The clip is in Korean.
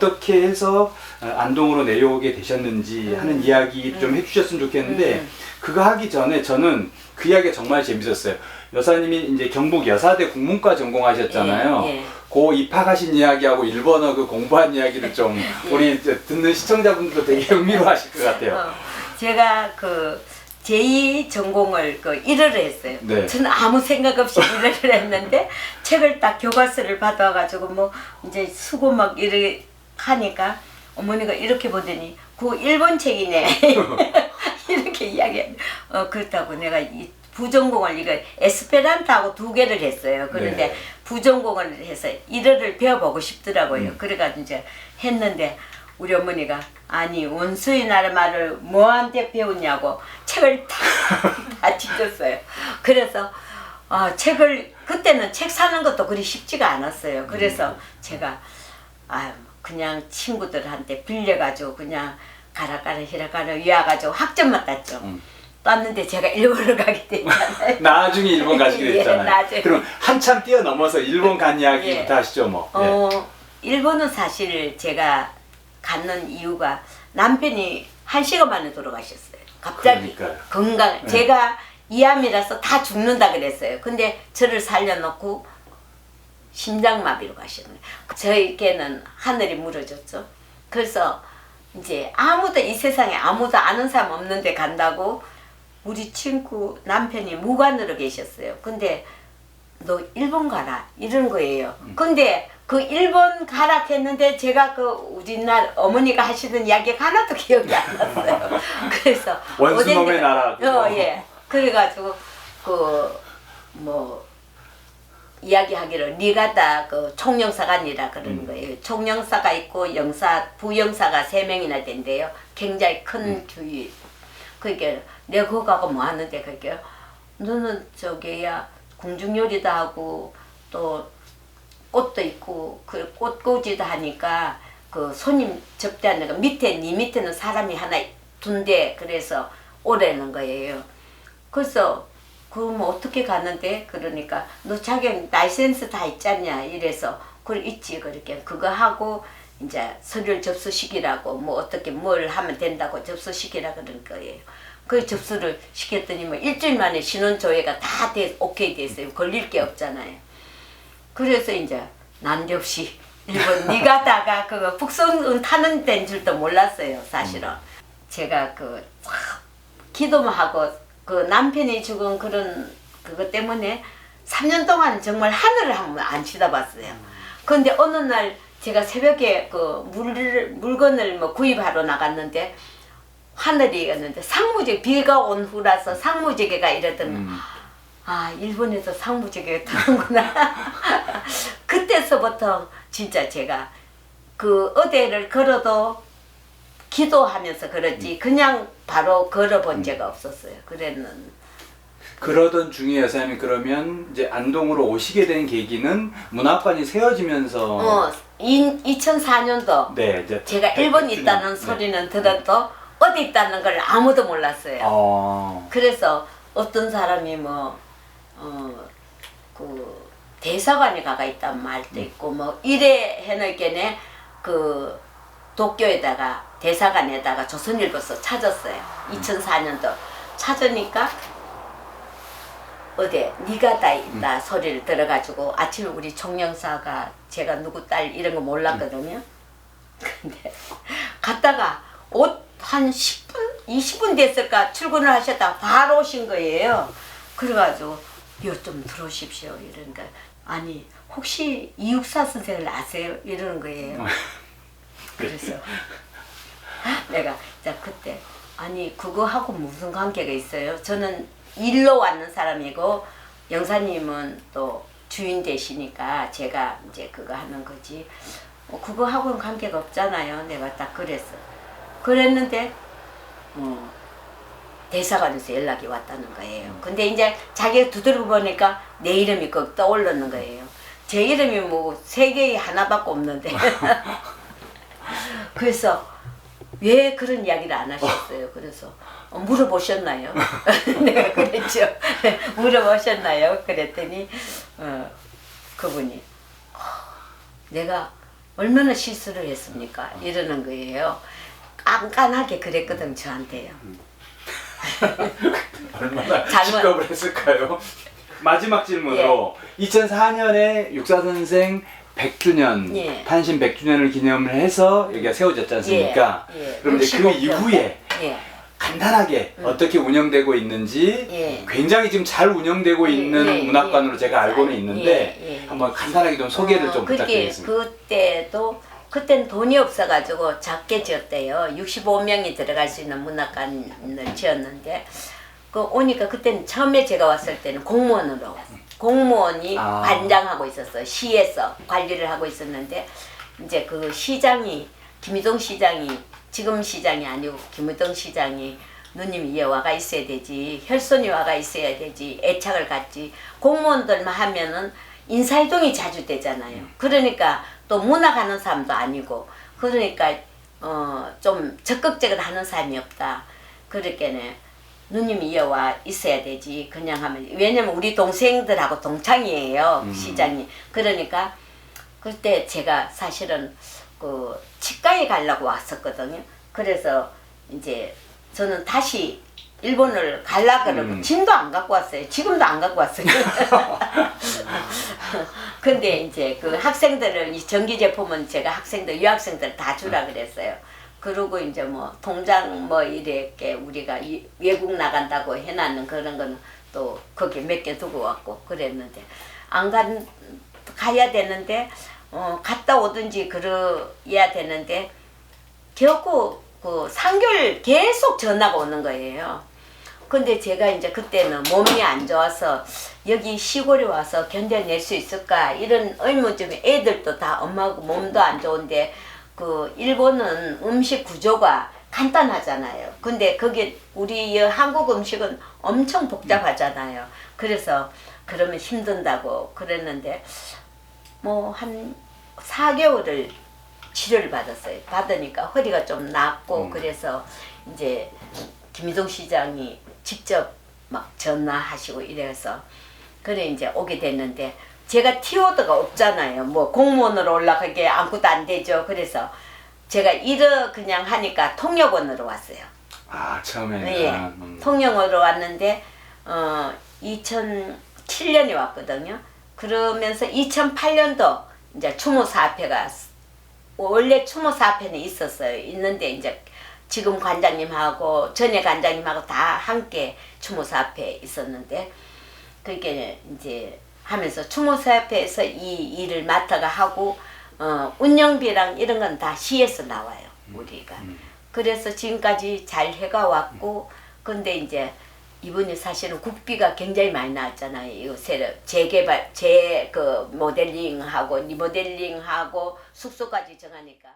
어떻게 해서 어, 안동으로 내려오게 되셨는지 하는 이야기 좀 해주셨으면 좋겠는데 음. 그거 하기 전에 저는 그 이야기가 정말 재밌었어요. 여사님이 이제 경북 여사대 국문과 전공하셨잖아요. 예, 예. 고 입학하신 이야기하고 일본어 그 공부한 이야기를 좀 예. 우리 이제 듣는 시청자분들도 되게 흥미로워하실 것 같아요. 어, 제가 그 제2 전공을 그 1회를 했어요. 네. 저는 아무 생각 없이 1회를 했는데 책을 딱 교과서를 받아가지고 뭐 이제 수고 막 이렇게 하니까 어머니가 이렇게 보더니 그 일본 책이네 이렇게 이야기 어 그렇다고 내가 이 부전공을 이거 에스페란토하고 두 개를 했어요. 그런데 네. 부전공을 해서 1회를 배워보고 싶더라고요. 음. 그래가지고 이제 했는데 우리 어머니가 아니 원수의 나라 말을 뭐한테 배웠냐고 책을 다 뒤졌어요. 그래서 아, 책을 그때는 책 사는 것도 그리 쉽지가 않았어요. 그래서 제가 아 그냥 친구들한테 빌려가지고 그냥 가라가라 히라가라 위와가지고 학점만 땄죠. 음. 땄는데 제가 일본을 가게 됐잖아요. 나중에 일본 가시게 예, 됐잖아요. 나중에. 그럼 한참 뛰어넘어서 일본 간 이야기부터 예. 하시죠 뭐. 예. 어, 일본은 사실 제가 갔는 이유가 남편이 한 시간 만에 돌아가셨어요. 갑자기 그러니까요. 건강 네. 제가 이암이라서 다 죽는다 그랬어요. 근데 저를 살려놓고 심장마비로 가셨네요. 저에게는 하늘이 무너졌죠. 그래서 이제 아무도 이 세상에 아무도 아는 사람 없는데 간다고 우리 친구 남편이 무관으로 계셨어요. 근데 너 일본 가라 이런 거예요. 근데 그 일본 가라 했는데 제가 그 우리나라 어머니가 하시던 이야기가 하나도 기억이 안 났어요. 그래서 원수놈의 나라. 어, 예. 그래가지고 그 뭐 이야기하기로 니가다 그 총영사관이라 그러는 음. 거예요. 총영사가 있고 영사 부영사가 세 명이나 된대요. 굉장히 큰 음. 주의. 그게 내가 그거 가고 뭐 하는데 그게 너는 저기야 궁중요리도 하고 또 꽃도 있고 그 꽃꽂이도 하니까 그 손님 접대하는 거 밑에 니 밑에는 사람이 하나 둔대 그래서 오래는 거예요. 그래서 그럼 어떻게 가는데 그러니까 너 자격 라이센스 다 있잖냐 이래서 그걸 있지 그렇게 그거 하고 이제 서류를 접수시키라고 뭐 어떻게 뭘 하면 된다고 접수시키라 그런 거예요. 그 접수를 시켰더니 뭐 일주일 만에 신원 조회가 다 돼, 오케이 됐어요. 걸릴 게 없잖아요. 그래서 이제 난데없이 일본 니가다가 그 북성은 타는 데인 줄도 몰랐어요 사실은 제가 그참 기도만 하고 그 남편이 죽은 그런 그것 때문에 3년 동안 정말 하늘을 한 번 안 쳐다봤어요 근데 어느 날 제가 새벽에 그 물, 물건을 뭐 구입하러 나갔는데 하늘이었는데 상무제 비가 온 후라서 상무제게가 이러던 음. 아 일본에서 상무제게 타는구나 그때서부터 진짜 제가 그 어디를 걸어도 기도하면서 걸었지 그냥 바로 걸어본 적이 없었어요 그랬는 그러던 중에 여사님이 그러면 이제 안동으로 오시게 된 계기는 문학관이 세워지면서 어 2004년도 네 이제 제가 백- 일본. 있다는 네. 소리는 들어도 어디 있다는 걸 아무도 몰랐어요 어. 그래서 어떤 사람이 뭐, 어, 그, 대사관에 가가 있단 말도 있고, 뭐, 이래 해놓겠네, 그, 도쿄에다가, 대사관에다가 조선일보서 찾았어요. 2004년도. 찾으니까, 어디, 니가 다 있다 소리를 들어가지고, 아침에 우리 총영사가 제가 누구 딸 이런 거 몰랐거든요. 근데, 갔다가, 옷 한 10분, 20분 됐을까 출근을 하셨다 바로 오신 거예요. 그래가지고 요좀 들어오십시오 이러니까 아니 혹시 이육사 선생을 아세요 이러는 거예요. 그래서 내가 자 그때 아니 그거하고 무슨 관계가 있어요? 저는 일로 왔는 사람이고 영사님은 또 주인 되시니까 제가 이제 그거 하는 거지. 어, 그거하고는 관계가 없잖아요. 내가 딱 그랬어. 그랬는데 어, 대사관에서 연락이 왔다는 거예요. 근데 이제 자기가 두드려 보니까 내 이름이 그 떠올랐는 거예요. 제 이름이 뭐 세계에 하나밖에 없는데. 그래서 왜 그런 이야기를 안 하셨어요? 그래서 어, 물어보셨나요? 내가 그랬죠. 물어보셨나요? 그랬더니 어, 그분이 어, 내가 얼마나 실수를 했습니까? 이러는 거예요. 깐깐하게 그랬거든 저한테요. 얼마나 잘못- 직업을 했을까요? 마지막 질문으로 예. 2004년에 육사 선생 100주년 예. 탄신 100주년을 기념을 해서 여기가 세워졌지 않습니까? 예, 예. 그럼 이제 그 65 이후에 예. 간단하게 어떻게 운영되고 있는지 예. 굉장히 지금 잘 운영되고 예, 있는 예, 문학관으로 예. 제가 알고는 예, 있는데 예. 한번 간단하게 좀 소개를 어, 좀 그게 부탁드리겠습니다. 그때도 그땐 돈이 없어가지고 작게 지었대요. 65명이 들어갈 수 있는 문학관을 지었는데 그 오니까 그때는 처음에 제가 왔을 때는 공무원으로. 공무원이 아. 관장하고 있었어요. 시에서 관리를 하고 있었는데 이제 그 시장이 김희동 시장이 지금 시장이 아니고 김희동 시장이 누님이 얘 와가 있어야 되지 혈손이 와가 있어야 되지 애착을 갖지 공무원들만 하면은 인사이동이 자주 되잖아요. 그러니까 또 문학하는 사람도 아니고 그러니까 어 좀 적극적으로 하는 사람이 없다. 그렇게는 누님이 이어와 있어야 되지 그냥 하면 왜냐면 우리 동생들하고 동창이에요 음. 시장이 그러니까 그때 제가 사실은 그 치과에 가려고 왔었거든요 그래서 이제 저는 다시 일본을 갈라 그러고 음. 짐도 안 갖고 왔어요 지금도 안 갖고 왔어요 근데 이제 그 학생들을 이 전기 제품은 제가 학생들 유학생들 다 주라 그랬어요. 그러고 이제 뭐 통장 뭐 이렇게 우리가 이- 외국 나간다고 해놨는 그런 거는 또 거기 몇 개 두고 왔고 그랬는데 안 간 가야 되는데 어 갔다 오든지 그래야 되는데 겨우 그 3개월 계속 전화가 오는 거예요. 근데 제가 이제 그때는 몸이 안 좋아서 여기 시골에 와서 견뎌낼 수 있을까 이런 의문점에 애들도 다 엄마하고 몸도 안 좋은데 그 일본은 음식 구조가 간단하잖아요. 근데 그게 우리 이 한국 음식은 엄청 복잡하잖아요. 그래서 그러면 힘든다고 그랬는데 뭐 한 4개월을 치료를 받았어요. 받으니까 허리가 좀 낫고 음. 그래서 이제 김희동 시장이 직접 막 전화하시고 이래서 그래 이제 오게 됐는데 제가 티오드가 없잖아요. 뭐 공무원으로 올라가게 아무것도 안 되죠. 그래서 제가 일을 그냥 하니까 통역원으로 왔어요. 아 처음에는 예. 음. 통영으로 왔는데 어 2007년에 왔거든요. 그러면서 2008년도 이제 추모 사업회가 원래 추모 사업회는 있었어요. 있는데 이제 지금 관장님하고 전에 관장님하고 다 함께 추모 사업회 있었는데 그게 이제 하면서 추모 사업회에서 이 일을 맡아가 하고 어 운영비랑 이런 건 다 시에서 나와요. 우리가. 그래서 지금까지 잘 해가 왔고 근데 이제 이분이 사실은 국비가 굉장히 많이 나왔잖아요. 이거 새로 재개발, 재 그 모델링하고 리모델링하고 숙소까지 정하니까.